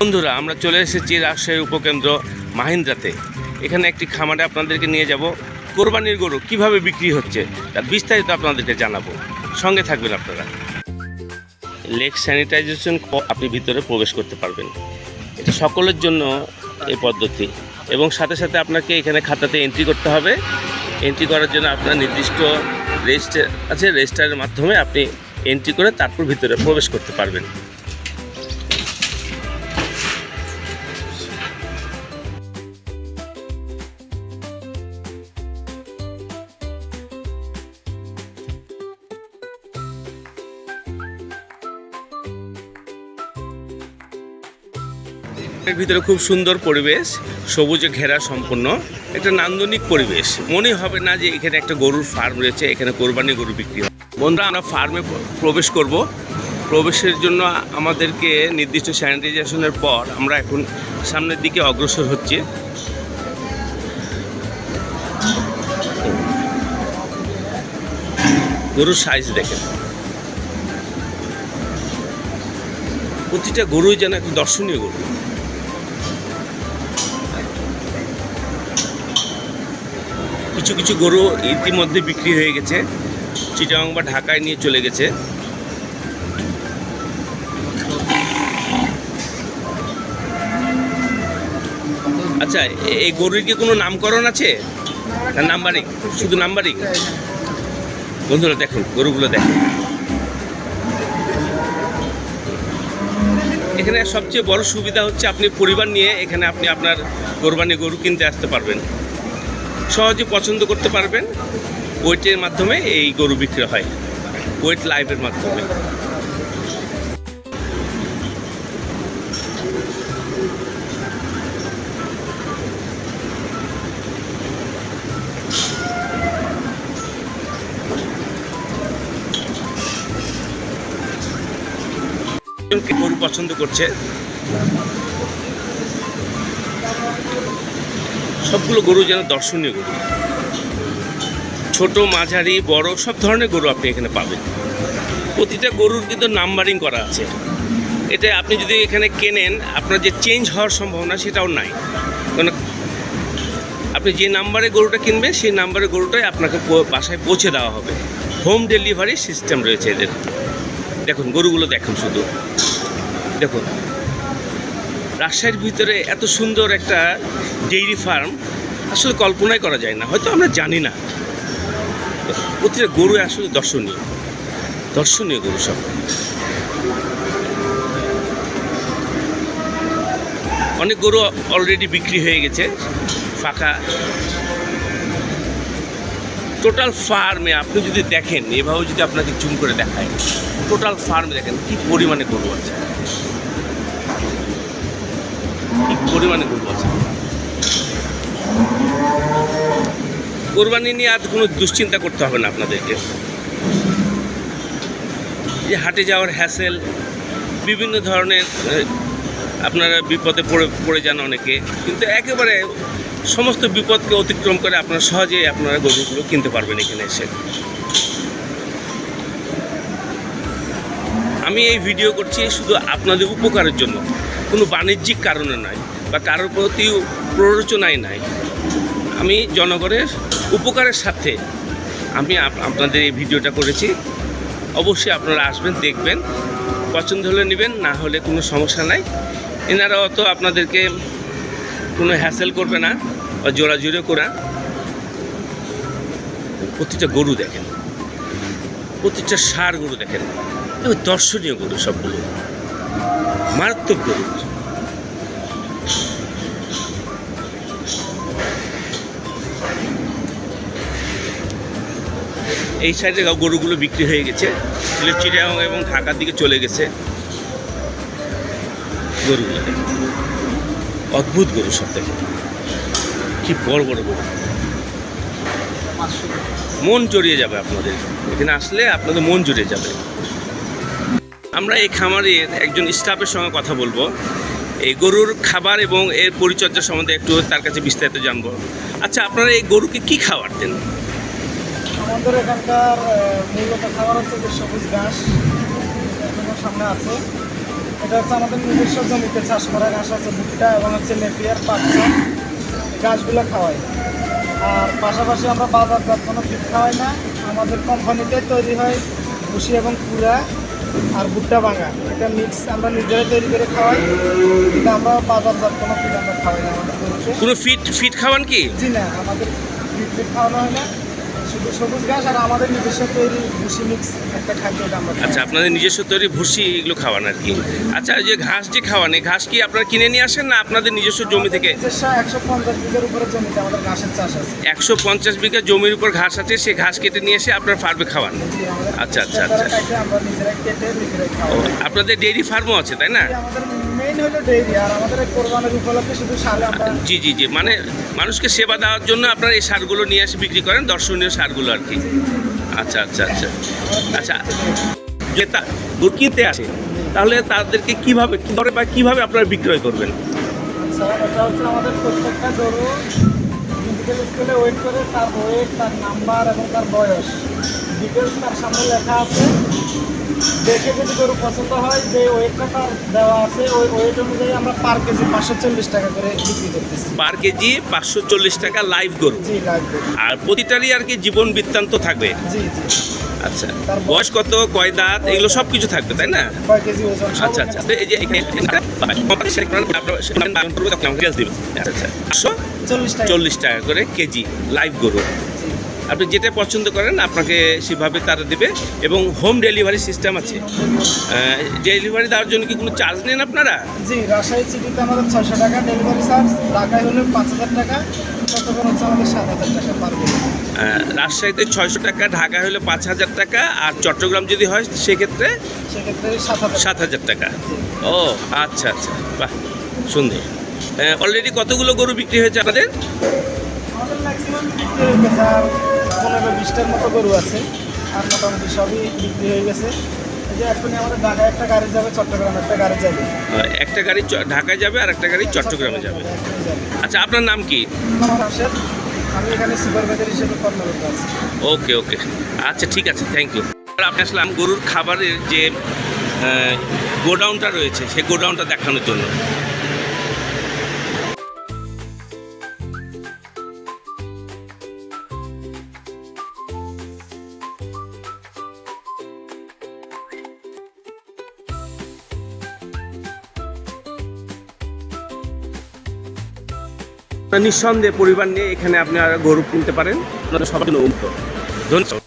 বন্ধুরা, আমরা চলে এসেছি রাজশাহী উপকেন্দ্র মাহিন্দ্রাতে। এখানে একটি খামারে আপনাদেরকে নিয়ে যাব। কোরবানির গরু কীভাবে বিক্রি হচ্ছে, তার বিস্তারিত আপনাদেরকে জানাব। সঙ্গে থাকবেন আপনারা। লেগ স্যানিটাইজেশন আপনি ভিতরে প্রবেশ করতে পারবেন। এটা সকলের জন্য এই পদ্ধতি। এবং সাথে সাথে আপনাকে এখানে খাতাতে এন্ট্রি করতে হবে। এন্ট্রি করার জন্য আপনার নির্দিষ্ট রেজিস্টার আছে রেজিস্টারের মাধ্যমে আপনি এন্ট্রি করে তারপর ভিতরে প্রবেশ করতে পারবেন। এর ভিতরে খুব সুন্দর পরিবেশ, সবুজে ঘেরা সম্পূর্ণ। একটা নান্দনিক পরিবেশ। মনে হবে না যে এখানে একটা গরুর ফার্ম রয়েছে, এখানে কোরবানি গরু বিক্রি হয়। বন্ধুরা, আমরা ফার্মে প্রবেশ করব। প্রবেশের জন্য আমাদেরকে নির্দিষ্ট স্যানিটাইজেশনের পর আমরা এখন সামনের দিকে অগ্রসর হচ্ছি। গরুর সাইজ দেখেন। প্রতিটা গরুই যেন একটা দর্শনীয় গরু। কিছু কিছু গরু ইতিমধ্যে বিক্রি হয়ে গেছে। চিটাং বা ঢাকায় নিয়ে চলে গেছে। আচ্ছা এই গরুর কি কোনো নামকরণ আছে? না, নাম্বারিং, শুধু নাম্বারিং? বন্ধুরা দেখুন, গরুগুলো দেখুন। এখানে সবচেয়ে বড় সুবিধা হচ্ছে আপনি পরিবার নিয়ে এখানে আপনি আপনার কোরবানি গরু কিনতে আসতে পারবেন। সহজে পছন্দ করতে পারবেন। ওয়েটের মাধ্যমে এই গরু বিক্রি হয়। ওয়েট লাইভের মাধ্যমে। গরু পছন্দ করছে। সবগুলো গরু যেন দর্শনীয় গরু। ছোট, মাঝারি, বড়, সব ধরনের গরু আপনি এখানে পাবেন। প্রতিটা গরুর কিন্তু নাম্বারিং করা আছে। এটা আপনি যদি এখানে কেনেন, আপনার যে চেঞ্জ হওয়ার সম্ভাবনা সেটাও নাই। কারণ আপনি যে নাম্বারে গরুটা কিনবেন, সেই নাম্বারে গরুটাই আপনাকে বাসায় পৌঁছে দেওয়া হবে। হোম ডেলিভারি সিস্টেম রয়েছে এদের। দেখুন, গরুগুলো দেখুন শুধু। দেখুন। রাজশাহীর ভিতরে এত সুন্দর একটা ডেইরি ফার্ম আসলে কল্পনাই করা যায় না, হয়তো আমরা জানি না। প্রতিটা গরু আসলে দর্শনীয়। দর্শনীয় গরু সব। অনেক গরু অলরেডি বিক্রি হয়ে গেছে, ফাঁকা। টোটাল ফার্মে আপনি যদি দেখেন, এভাবে যদি আপনাকে জুম করে দেখায় টোটাল ফার্মে দেখেন কি পরিমাণে গরু আছে। পরিমাণে গরু আছে? কোরবানি নিয়ে আর কোনো দুশ্চিন্তা করতে হবে না আপনাদেরকে। যে হাটে যাওয়ার হ্যাসেল বিভিন্ন ধরনের আপনারা বিপদে পড়ে পড়ে যান অনেকে, কিন্তু একেবারে সমস্ত বিপদকে অতিক্রম করে আপনারা সহজেই আপনারা গরুগুলো কিনতে পারবেন এখানে এসে। আমি এই ভিডিও করছি শুধু আপনাদের উপকারের জন্য। কোনো বাণিজ্যিক কারণে নয় বা কারোর প্রতি প্ররোচনাই নাই। আমি জনগণের উপকারের সাথে আমি আপ- আপনাদের এই ভিডিওটা করেছি। অবশ্যই আপনারা আসবেন, দেখবেন, পছন্দ হলে নেবেন, না হলে কোনো সমস্যা নাই। এনারা অত আপনাদেরকে কোনো হ্যাসেল করবে না বা জোরাজুরি করে। প্রতিটা গরু দেখেন, প্রতিটা সার গরু দেখেন দর্শনীয় গরু সবগুলো। মারাত্মক গরু এই সাইডে গরুগুলো বিক্রি হয়ে গেছে। এগুলো চিড়িয়াং এবং ঢাকার দিকে চলে গেছে। গরুগুলো অদ্ভুত গরু সব থেকে কি বড় বড় গরু। মন জড়িয়ে যাবে আপনাদের। এখানে আসলে আপনাদের মন জড়িয়ে যাবে। আমরা এই খামারের একজন স্টাফের সঙ্গে কথা বলব। এই গরুর খাবার এবং এর পরিচর্যা সম্বন্ধে একটু তার কাছে বিস্তারিত জানব। আচ্ছা আপনারা এই গরুকে কি খাবার দেন আমাদের এখানকার মূলত খাবার হচ্ছে যে সবুজ ঘাস সামনে আছে। এটা হচ্ছে আমাদের নিজস্ব জমিতে চাষ করা ঘাস আছে, ভুট্টা এবং হচ্ছে নেপিয়ার পাচ্ছা ঘাসগুলো খাওয়াই। আর পাশাপাশি আমরা বাজারজাত কোনো ফিট খাওয়াই না, আমাদের কোম্পানিতে তৈরি হয় ভুসি এবং কুড়া। আর ভুট্টা ভাঙা। এটা মিক্স আমরা নিজেরা তৈরি করে খাওয়াই কিন্তু আমরা বাজারজাত কোনো ফিট আমরা খাওয়াই না আমাদের পুরো কোনো ফিট ফিট খাওয়ান কি? জি না আমাদের ফিট ফিট খাওয়ানো হয় না। শুধু সবুজ ঘাস আর আমাদের নিজস্ব তৈরি ভুসি মিক্স একটা খাদ্য আমরা আচ্ছা আপনাদের নিজস্ব তৈরি ভুসি এগুলো খাওয়ান আর কি। আচ্ছা যে ঘাস যে খাওয়ান এই ঘাস কি আপনারা কিনে নিয়ে আসেন না আপনাদের নিজস্ব জমি থেকে? একশো পঞ্চাশ বিঘের উপরে জমিতে আমাদের ঘাসের চাষ আছে। একশো পঞ্চাশ বিঘা জমির উপর ঘাস আছে সেই ঘাস কেটে নিয়ে এসে আপনার ফার্মে খাওয়ান। আচ্ছা, আচ্ছা, আচ্ছা। আপনাদের ডেইরি ফার্মও আছে তাই না? জি, সারে জি জি মানে মানুষকে সেবা দেওয়ার জন্য আপনারা এই সারগুলো নিয়ে এসে বিক্রি করেন দর্শনীয় সারগুলো আর কি। আচ্ছা আচ্ছা আচ্ছা। আচ্ছা ক্রেতা গরু কিনতে আসে তাহলে তাদেরকে কীভাবে কি ধরে বা কীভাবে আপনারা বিক্রয় করবেন? আমাদের প্রত্যেকটা স্কুলে ওয়েট করে তার ওয়েট তার নাম্বার এবং তার বয়স ডিটেলস তার সামনে লেখা আছে। দেখে যদি গরু পছন্দ হয় যে ওয়েটটা তার দেওয়া আছে ওই ওয়েট অনুযায়ী আমরা পার কেজি পাঁচশো চল্লিশ টাকা করে বিক্রি করতেছি। পার কেজি পাঁচশো চল্লিশ টাকা লাইভ গরু। জি আর প্রতিটারই আর কি জীবন বৃত্তান্ত থাকবে? জি জি। আচ্ছা। বয়স কত কয় দাঁত এগুলো সব কিছু থাকবে তাই না? আচ্ছা আচ্ছা। এই যে এখানে চল্লিশ টাকা। করে কেজি লাইভ গরু। আপনি যেটা পছন্দ করেন আপনাকে সেভাবে তারা দেবে এবং হোম ডেলিভারি সিস্টেম আছে। ডেলিভারি দেওয়ার জন্য কি কোনো চার্জ নেন আপনারা? জি রাজশাহী সিটিতে আমাদের ছয়শো টাকা ডেলিভারি চার্জ ঢাকায় হলে পাঁচ হাজার টাকা রাজশাহীতে ছয়শো টাকা ঢাকা হলে পাঁচ হাজার টাকা আর চট্টগ্রাম যদি হয় সেক্ষেত্রে সেক্ষেত্রে সাত হাজার টাকা। ও আচ্ছা আচ্ছা বাহ সুন্দর। অলরেডি কতগুলো গরু বিক্রি হয়েছে আপনাদের? আমাদের ম্যাক্সিমাম পনেরো বিশটার মতো গরু আছে। আর মোটামুটি সবই বিক্রি হয়ে গেছে। যে এখনই আমাদের ঢাকায় একটা গাড়ি যাবে চট্টগ্রামে একটা গাড়ি যাবে। একটা গাড়ি ঢাকায় যাবে আর একটা গাড়ি চট্টগ্রামে যাবে। আচ্ছা আপনার নাম কি? আমি এখানে সুপারভাইজার হিসেবে কর্মরত আছি। ওকে ওকে। আচ্ছা ঠিক আছে থ্যাংক ইউ আপনি আসলাম গরুর খাবারের যে গোডাউনটা রয়েছে সেই গোডাউনটা দেখানোর জন্য। নিঃসন্দেহে পরিবার নিয়ে এখানে আপনারা গরু কিনতে পারেন। আপনারা সবার জন্য উন্নত ধন্যবাদ।